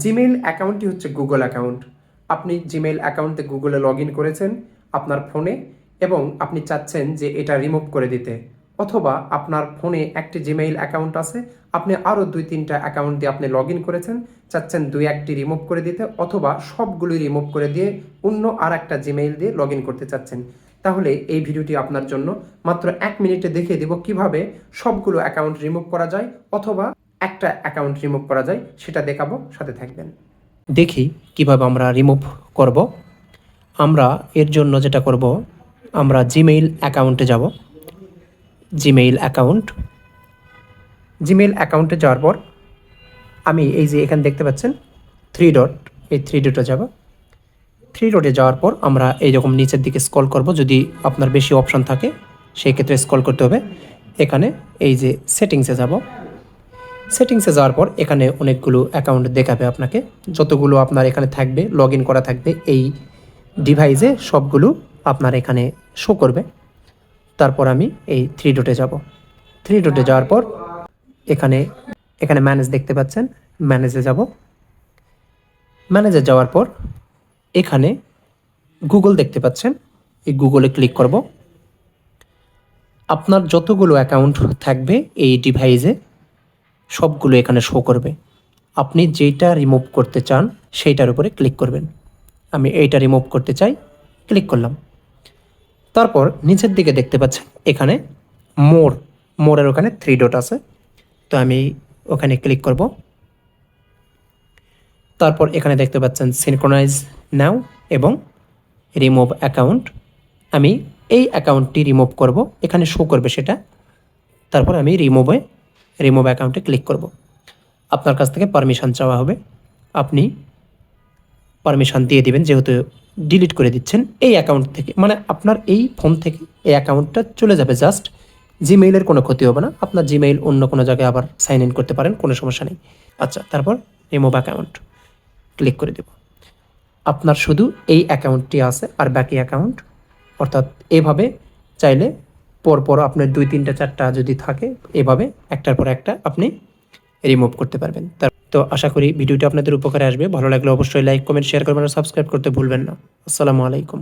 Gmail অ্যাকাউন্টটি হচ্ছে Google account. আপনি জিমেইল অ্যাকাউন্টে গুগলে লগ ইন করেছেন আপনার ফোনে এবং আপনি চাচ্ছেন যে এটা রিমুভ করে দিতে। অথবা আপনার ফোনে একটি জিমেইল অ্যাকাউন্ট আছে, আপনি আরও দুই তিনটা অ্যাকাউন্ট দিয়ে আপনি লগ ইন করেছেন, চাচ্ছেন দুই একটি রিমুভ করে দিতে অথবা সবগুলোই রিমুভ করে দিয়ে অন্য আর একটা জিমেইল দিয়ে লগ ইন করতে চাচ্ছেন। তাহলে এই ভিডিওটি আপনার জন্য মাত্র এক মিনিটে দেখিয়ে দিব কীভাবে সবগুলো অ্যাকাউন্ট রিমুভ করা যায় অথবা একটা অ্যাকাউন্ট রিমুভ করা যায় সেটা দেখাবো সাথে থাকবেন। দেখি কীভাবে আমরা রিমুভ করব। আমরা এর জন্য যেটা করব আমরা জিমেইল অ্যাকাউন্টে যাব। জিমেইল অ্যাকাউন্ট জিমেইল অ্যাকাউন্টে যাওয়ার পর আমি এই যে এখানে দেখতে পাচ্ছেন থ্রি ডট এই থ্রি ডটে যাব। থ্রি ডটে যাওয়ার পর আমরা এই রকম নিচের দিকে স্কল করব যদি আপনার বেশি অপশন থাকে সেই ক্ষেত্রে স্ক্রল করতে হবে। এখানে এই যে সেটিংসে যাব। সেটিংসে যাওয়ার পর এখানে অনেকগুলো অ্যাকাউন্ট দেখাবে আপনাকে। যতগুলো আপনার এখানে থাকবে লগ করা থাকবে, এই ডিভাইসে সবগুলো আপনার এখানে শো করবে। তারপর আমি এই থ্রি ডটে যাব। থ্রি ডটে যাওয়ার পর এখানে এখানে ম্যানেজ দেখতে পাচ্ছেন ম্যানেজে যাব। ম্যানেজে যাওয়ার পর এখানে গুগল দেখতে পাচ্ছেন, এই গুগলে ক্লিক করব। আপনার যতগুলো অ্যাকাউন্ট থাকবে এই ডিভাইসে সবগুলো এখানে শো করবে। আপনি যেটা রিমুভ করতে চান, সেইটার উপরে ক্লিক করবেন। আমি এইটা রিমুভ করতে চাই ক্লিক করলাম। তারপর নিচের দিকে দেখতে পাচ্ছেন, এখানে মোর মোরের ওখানে থ্রি ডট আছে। তো আমি ওখানে ক্লিক করব। তারপর এখানে দেখতে পাচ্ছেন সিনক্রোনাইজ নাও এবং রিমুভ অ্যাকাউন্ট আমি এই অ্যাকাউন্টটি রিমুভ করব, এখানে শো করবে সেটা। তারপর আমি রিমুভে রিমুভ অ্যাকাউন্টে ক্লিক করব। আপনার কাছ থেকে পারমিশন চাওয়া হবে। আপনি পারমিশন দিয়ে দিবেন, যেহেতু ডিলিট করে দিচ্ছেন এই অ্যাকাউন্ট থেকে। মানে আপনার এই ফোন থেকে এই অ্যাকাউন্টটা চলে যাবে জাস্ট জিমেইলের কোনো ক্ষতি হবে না। আপনার জিমেইল অন্য কোনো জায়গায় আবার সাইন ইন করতে পারেন, কোনো সমস্যা নেই। আচ্ছা তারপর রিমুভ অ্যাকাউন্ট ক্লিক করে দেব। আপনার শুধু এই অ্যাকাউন্টটি আছে আর বাকি অ্যাকাউন্ট অর্থাৎ এভাবে চাইলে পরপর আপনার দুই, তিনটা, চারটা যদি থাকে, এভাবে একটার পর একটা আপনি রিমুভ করতে পারবেন। তার তো আশা করি ভিডিওটি আপনাদের উপকারে আসবে। ভালো লাগলে অবশ্যই লাইক কমেন্ট শেয়ার করবেন আর সাবস্ক্রাইব করতে ভুলবেন না। আসসালামু আলাইকুম।